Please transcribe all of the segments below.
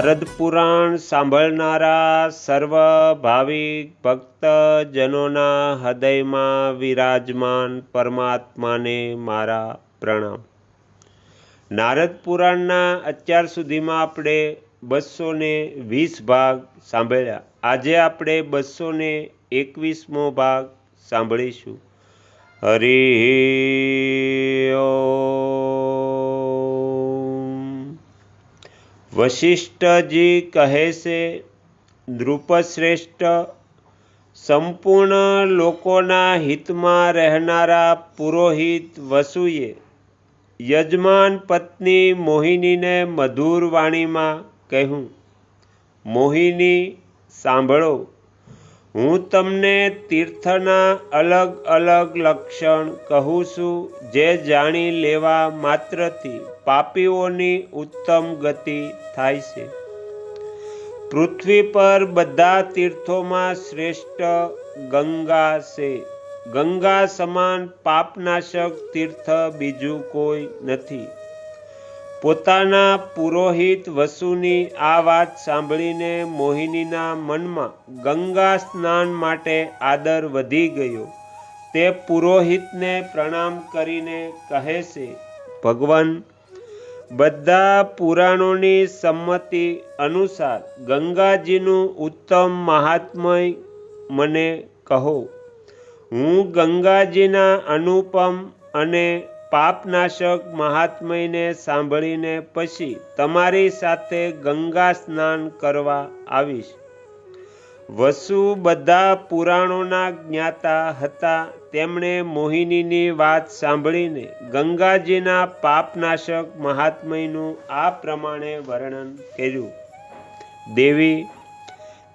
નારદ પુરાણ સાંભળનારા સર્વ ભાવિક ભક્તજનોના હૃદયમાં વિરાજમાન પરમાત્માને મારા પ્રણામ. નારદ પુરાણના અત્યાર સુધીમાં આપણે બસો ને વીસ ભાગ સાંભળ્યા. આજે આપણે બસો ને એકવીસમો ભાગ સાંભળીશું. હરિ વશિષ્ઠજી કહે છે નૃપશ્રેષ્ઠ સંપૂર્ણ લોકોના હિતમાં રહેનારા પુરોહિત વસુએ, યજમાન પત્ની મોહિનીને મધુર વાણીમાં કહ્યું, મોહિની, સાંભળો હું તમને તીર્થના અલગ અલગ લક્ષણ કહું છું, જે જાણી લેવા માત્રથી પાપીઓની ઉત્તમ ગતિ થાય છે. પૃથ્વી પર બધા તીર્થોમાં શ્રેષ્ઠ ગંગા છે. ગંગા સમાન પાપનાશક તીર્થ બીજું કોઈ નથી. પોતાના પુરોહિત વસુની આ વાત સાંભળીને મોહિનીના મનમાં ગંગા સ્નાન માટે આદર વધી ગયો. તે પુરોહિતને પ્રણામ કરીને કહે છે, ભગવાન, બધા પુરાણોની સંમતિ અનુસાર ગંગાજીનું ઉત્તમ મહાત્મય મને કહો. હું ગંગાજીના અનુપમ અને પાપનાશક મહાત્મયને સાંભળીને પછી તમારી સાથે ગંગા સ્નાન કરવા આવીશ. વસુ બધા પુરાણોના જ્ઞાતા હતા. તેમણે મોહિનીની વાત સાંભળીને ગંગાજીના પાપનાશક મહાત્મયનું આ પ્રમાણે વર્ણન કર્યું. દેવી,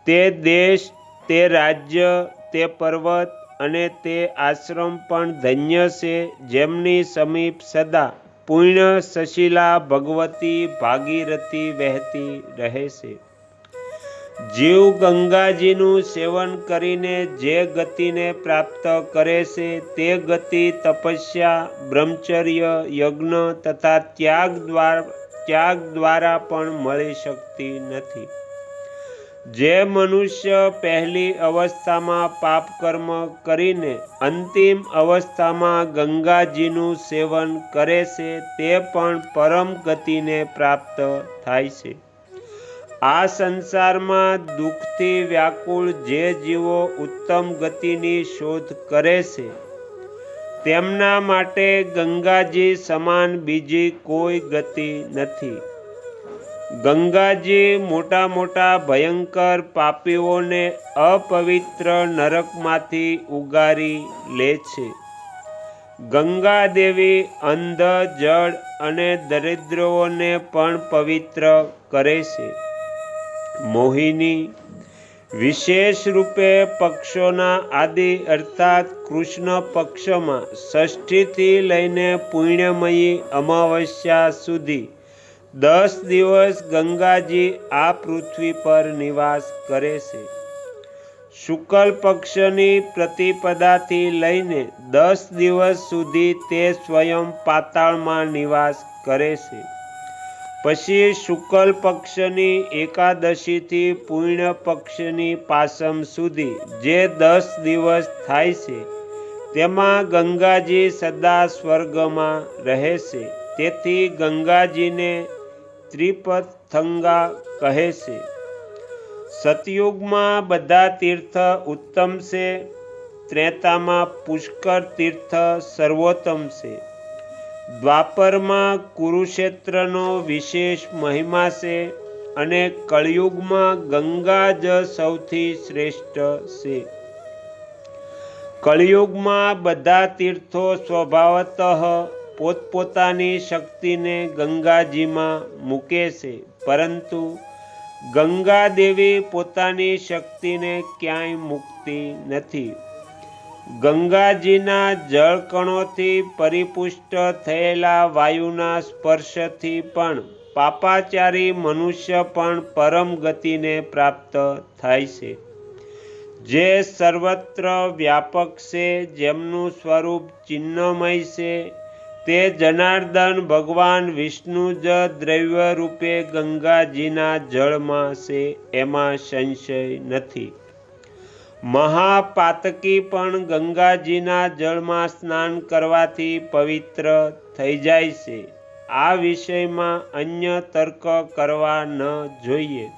તે દેશ, તે રાજ્ય, તે પર્વત અને તે આશ્રમ પણ ધન્ય છે. જેમની સમીપ સદા પૂર્ણ સશીલા ભગવતી ભાગીરથી વહેતી રહે છે. જીવ ગંગાજીનું સેવન કરીને જે ગતિને પ્રાપ્ત કરે છે તે ગતિ તપસ્યા, બ્રહ્મચર્ય, યજ્ઞ તથા ત્યાગ દ્વારા ત્યાગ દ્વારા પણ મળી શકતી નથી. જે મનુષ્ય પહેલી અવસ્થામાં પાપ કર્મ કરીને અંતિમ અવસ્થામાં ગંગાજીનું સેવન કરે છે, તે પણ પરમ ગતિને પ્રાપ્ત થાય છે. આ સંસારમાં દુઃખથી વ્યાકુળ જે જીવો ઉત્તમ ગતિની શોધ કરે છે, તેમના માટે ગંગાજી સમાન બીજી કોઈ ગતિ નથી. ગંગાજી મોટા મોટા ભયંકર પાપીઓને અપવિત્ર નરકમાંથી ઉગારી લે છે. ગંગા દેવી અંધ, જળ અને દરિદ્રોને પણ પવિત્ર કરે છે. મોહિની વિશેષ રૂપે પક્ષોના આદિ અર્થાત કૃષ્ણ પક્ષમાં ષષ્ઠીથી લઈને પુણ્યમયી અમાવસ્યા સુધી દસ દિવસ ગંગાજી આ પૃથ્વી પર નિવાસ કરે છે. શુક્લ પક્ષની પ્રતિપદાથી લઈને દસ દિવસ સુધી તે સ્વયં પાતાળમાં નિવાસ કરે છે. પછી શુક્લ પક્ષની એકાદશીથી પૂર્ણ પક્ષની પાસમ સુધી જે દસ દિવસ થાય છે, તેમાં ગંગાજી સદા સ્વર્ગમાં રહે છે. તેથી ગંગાજીને ત્રિપથંગા કહે છે, સતયુગમાં બધા તીર્થ ઉત્તમ છે, ત્રેતામાં પુષ્કર તીર્થ સર્વોત્તમ છે. દ્વાપરમાં કુરુક્ષેત્રનો વિશેષ મહિમા છે અને કળિયુગમાં ગંગા જ સૌથી શ્રેષ્ઠ છે. કળિયુગમાં બધા તીર્થો સ્વભાવતઃ પોતપોતાની શક્તિને ગંગાજીમાં મૂકે છે. પરંતુ ગંગા દેવી પોતાની શક્તિને ક્યાંય મૂકતી નથી. ગંગાજીના જળકણોથી પરિપુષ્ટ થયેલા વાયુના સ્પર્શથી પણ પાપાચારી મનુષ્ય પણ પરમ ગતિને પ્રાપ્ત થાય છે. જે સર્વત્ર વ્યાપક છે, જેમનું સ્વરૂપ ચિહ્નમય છે તે જનાર્દન ભગવાન વિષ્ણુ જ દ્રવ્ય રૂપે ગંગાજીના જળમાં છે, એમાં સંશય નથી. મહાપાતકી પણ ગંગાજીના જળમાં સ્નાન કરવાથી પવિત્ર થઈ જાય છે. આ વિષયમાં અન્ય તર્ક કરવા ન જોઈએ.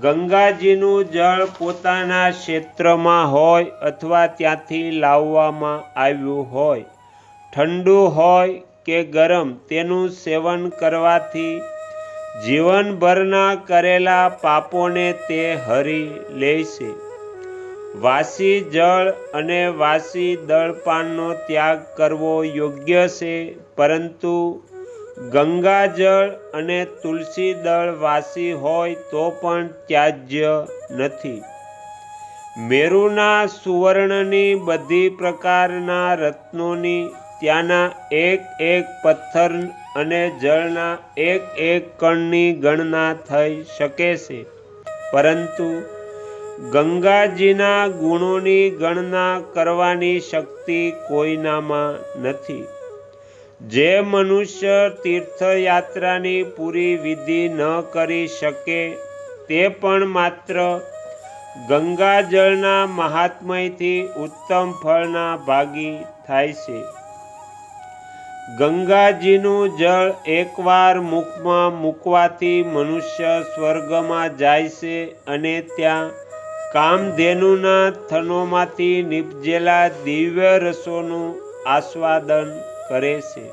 ગંગાજીનું જળ પોતાના ક્ષેત્રમાં હોય અથવા ત્યાંથી લાવવામાં આવ્યું હોય. ઠંડુ હોય કે ગરમ, તેનું સેવન કરવાથી જીવનભરના કરેલા પાપોને તે હરી લેશે વાસી જળ અને વાસી દળપાનનો ત્યાગ કરવો યોગ્ય છે, પરંતુ ગંગાજળ અને તુલસી દળ વાસી હોય તો પણ ત્યાજ્ય નથી. મેરુના સુવર્ણની બધી પ્રકારના રત્નોની ત્યાંના એક એક પથ્થર અને જળના એક એક કણની ગણના થઈ શકે છે. પરંતુ ગંગાજીના ગુણોની ગણના કરવાની શક્તિ કોઈનામાં નથી. જે મનુષ્ય તીર્થયાત્રાની પૂરી વિધિ ન કરી શકે તે પણ માત્ર ગંગાજળના મહાત્મયથી ઉત્તમ ફળના ભાગી થાય છે. ગંગાજીનું જળ એકવાર મુખમાં મૂકવાથી મનુષ્ય સ્વર્ગમાં જાય છે અને ત્યાં કામધેનુના થનોમાંથી નિપજેલા દિવ્ય રસોનું આસ્વાદન કરે છે.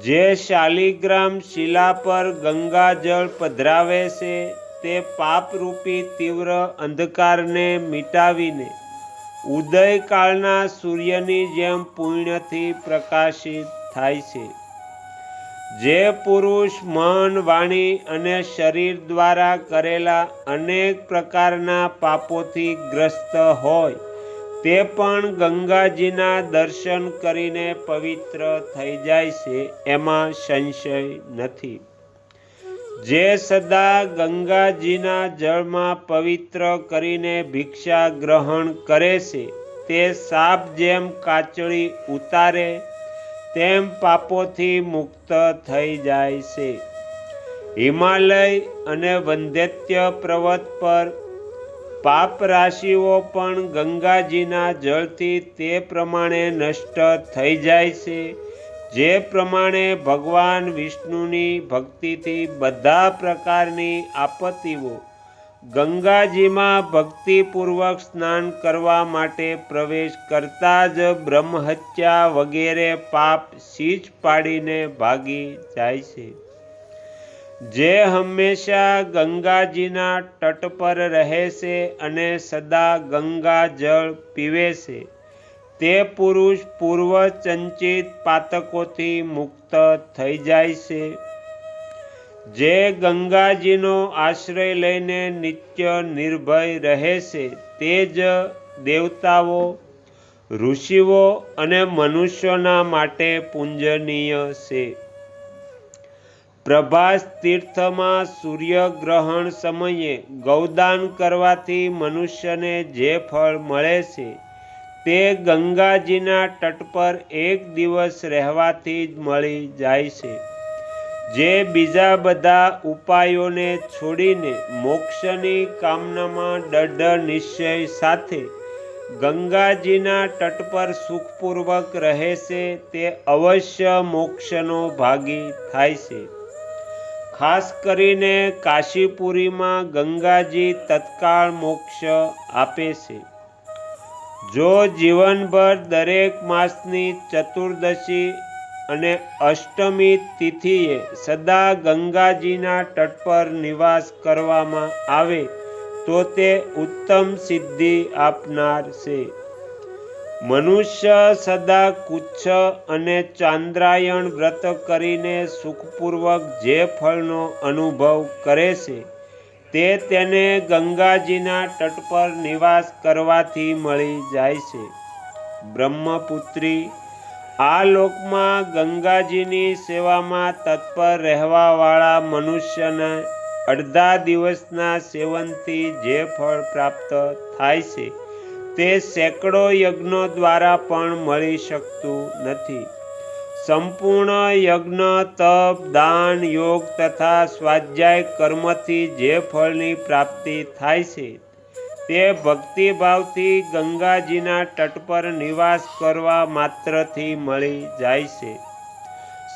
જે શાલિગ્રામ શિલા પર ગંગાજળ પધરાવે છે, તે પાપરૂપી તીવ્ર અંધકારને મિટાવીને ઉદયકાળના સૂર્યની જેમ પુણ્યથી પ્રકાશિત થાય છે. જે પુરુષ મન, વાણી અને શરીર દ્વારા કરેલા અનેક પ્રકારના પાપોથી ગ્રસ્ત હોય, તે પણ ગંગાજીના દર્શન કરીને પવિત્ર થઈ જાય છે, એમાં સંશય નથી. જે સદા ગંગાજીના જળમાં પવિત્ર કરીને ભિક્ષા ગ્રહણ કરે છે, તે સાપ જેમ કાચળી ઉતારે, તેમ પાપોથી મુક્ત થઈ જાય છે. હિમાલય અને વંદ્યત્ય પર્વત પર પાપ રાશિઓ પણ ગંગાજીના જળથી તે પ્રમાણે નષ્ટ થઈ જાય છે. જે પ્રમાણે ભગવાન વિષ્ણુની ભક્તિથી બધા પ્રકારની આપત્તિઓ ગંગાજીમાં ભક્તિપૂર્વક સ્નાન કરવા માટે પ્રવેશ કરતા જ બ્રહ્મહત્યા વગેરે પાપ સીચ પાડીને ભાગી જાય છે. જે હંમેશા ગંગાજીના તટ પર રહે છે અને સદા ગંગા જળ પીવે છે. તે પુરુષ પૂર્વ ચંચિત પાતકોથી મુક્ત થઈ જાય છે. જે ગંગાજીનો આશ્રય લઈને નિત્ય નિર્ભય રહે છે, તે જ દેવતાઓ, ઋષિઓ અને મનુષ્યોના માટે પૂંજનીય છે. પ્રભાસ તીર્થમાં સૂર્યગ્રહણ સમયે ગૌદાન કરવાથી મનુષ્યને જે ફળ મળે છે તે ગંગાજીના તટ પર એક દિવસ રહેવાથી જ મળી જાય છે. જે બીજા બધા ઉપાયોને છોડીને મોક્ષની કામનામાં દઢ નિશ્ચય સાથે ગંગાજીના તટ પર સુખપૂર્વક રહે છે તે અવશ્ય મોક્ષનો ભાગી થાય છે. ખાસ કરીને કાશીપુરીમાં ગંગાજી તત્કાળ મોક્ષ આપે છે. જો જીવનભર દરેક માસની ચતુર્દશી અને અષ્ટમી તિથિએ સદા ગંગાજીના તટ પર નિવાસ કરવામાં આવે, તો તે ઉત્તમ સિદ્ધિ આપનાર છે. મનુષ્ય સદા કુચ્છ અને ચાંદ્રાયણ વ્રત કરીને સુખપૂર્વક જે ફળનો અનુભવ કરે છે તે તેને ગંગાજીના તટ પર નિવાસ કરવાથી મળી જાય છે. બ્રહ્મપુત્રી આ લોકમાં ગંગાજીની સેવામાં તત્પર રહેવાવાળા મનુષ્યને અડધા દિવસના સેવનથી જે ફળ પ્રાપ્ત થાય છે તે સેંકડો યજ્ઞો દ્વારા પણ મળી શકતું નથી. સંપૂર્ણ યજ્ઞ, તપ, દાન, યોગ તથા સ્વાધ્યાય કર્મથી જે ફળની પ્રાપ્તિ થાય છે, તે ભક્તિભાવથી ગંગાજીના તટ પર નિવાસ કરવા માત્રથી મળી જાય છે.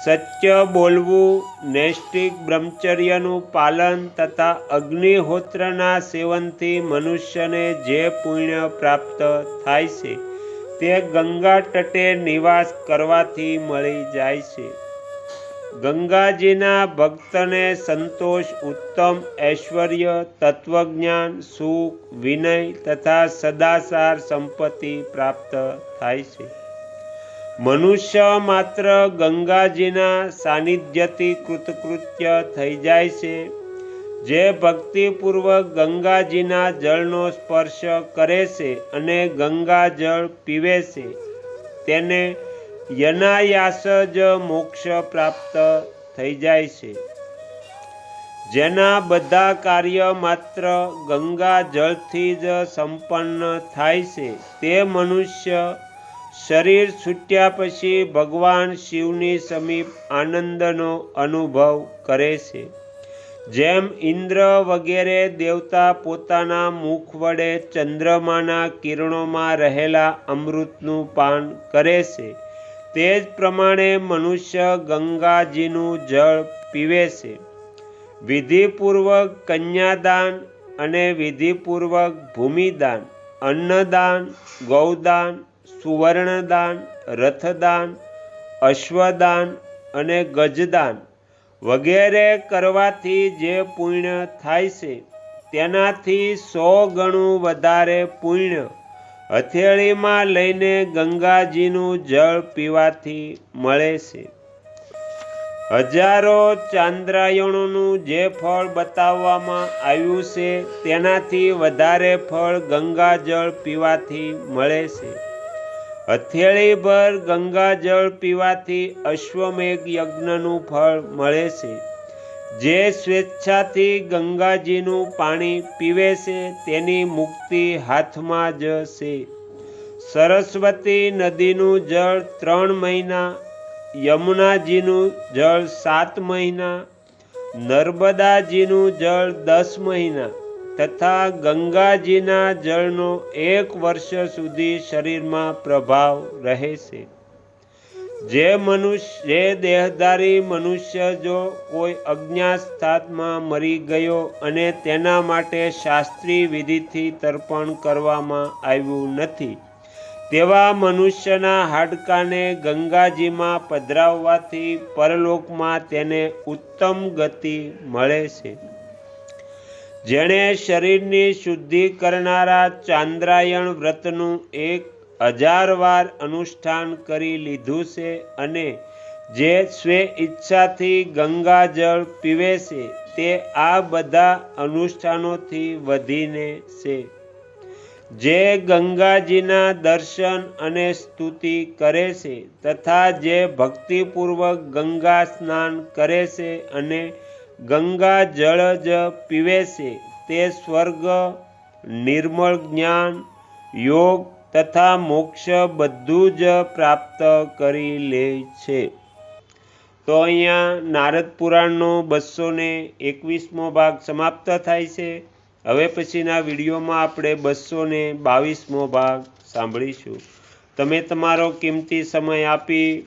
સત્ય બોલવું નૈષ્ટિક બ્રહ્મચર્યનું પાલન તથા અગ્નિહોત્રના સેવનથી મનુષ્યને જે પુણ્ય પ્રાપ્ત થાય છે તે ગંગા તટે નિવાસ કરવાથી મળી જાય છે. ગંગાજીના ભક્તને સંતોષ, ઉત્તમ, ઐશ્વર્ય, તત્વજ્ઞાન, સુખ, વિનય તથા સદાચાર સંપત્તિ પ્રાપ્ત થાય છે. મનુષ્ય માત્ર ગંગાજીના સાનિધ્યથી કૃતકૃત્ય થઈ જાય છે. જે ભક્તિપૂર્વક ગંગાજીના જળનો સ્પર્શ કરે છે અને ગંગા જળ પીવે છે, તેને યનાયાસ જ મોક્ષ પ્રાપ્ત થઈ જાય છે. જેના બધા કાર્ય માત્ર ગંગા જળથી જ સંપન્ન થાય છે, તે મનુષ્ય શરીર છૂટ્યા પછી ભગવાન શિવની સમીપ આનંદનો અનુભવ કરે છે. જેમ ઇન્દ્ર વગેરે દેવતા પોતાના મુખ વડે ચંદ્રમાના કિરણોમાં રહેલા અમૃતનું પાન કરે છે, તે જ પ્રમાણે મનુષ્ય ગંગાજીનું જળ પીવે છે. વિધિપૂર્વક કન્યાદાન અને વિધિપૂર્વક ભૂમિદાન, અન્નદાન, ગૌદાન, સુવર્ણદાન, રથદાન, અશ્વદાન અને ગજદાન વગેરે કરવાથી જે પુણ્ય થાય છે, તેનાથી સો ગણું વધારે પુણ્ય હથેળીમાં લઈને ગંગાજીનું જળ પીવાથી મળે છે. હજારો ચાંદ્રાયણોનું જે ફળ બતાવવામાં આવ્યું છે, તેનાથી વધારે ફળ ગંગાજળ પીવાથી મળે છે. હથેળીભર ગંગાજળ પીવાથી અશ્વમેઘ યજ્ઞનું ફળ મળે છે. જે સ્વેચ્છાથી ગંગાજીનું પાણી પીવે છે, તેની મુક્તિ હાથમાં જ છે. સરસ્વતી નદીનું જળ ત્રણ મહિના, યમુનાજીનું જળ સાત મહિના, નર્મદાજીનું જળ દસ મહિના તથા ગંગાજીના જળનો એક વર્ષ સુધી શરીરમાં પ્રભાવ રહે છે. જે મનુષ્ય, જે દેહધારી મનુષ્ય જો કોઈ અજ્ઞાસ્થાતમાં મરી ગયો અને તેના માટે શાસ્ત્રીય વિધિથી તર્પણ કરવામાં આવ્યું નથી, તેવા મનુષ્યના હાડકાને ગંગાજીમાં પધરાવવાથી પરલોકમાં તેને ઉત્તમ ગતિ મળે છે. જેણે શરીરની શુદ્ધિ કરનારા ચાંદ્રાયણ વ્રતનું એક હજાર વાર અનુષ્ઠાન કરી લીધું છે અને જે સ્વે ઈચ્છાથી ગંગાજળ પીવે છે, તે આ બધા અનુષ્ઠાનોથી વધીને છે. જે ગંગાજીના દર્શન અને સ્તુતિ કરે છે તથા જે ભક્તિપૂર્વક ગંગા સ્નાન કરે છે અને ગંગા જળ જ પીવે છે. તે સ્વર્ગ, નિર્મળ જ્ઞાન, યોગ તથા મોક્ષ બધું જ પ્રાપ્ત કરી લે છે. તો અહીંયા નારદ પુરાણનો બસો ને એકવીસમો ભાગ સમાપ્ત થાય છે. હવે પછીના વિડીયોમાં આપણે બસો ને બાવીસમો ભાગ સાંભળીશું. તમે તમારો કિંમતી સમય આપી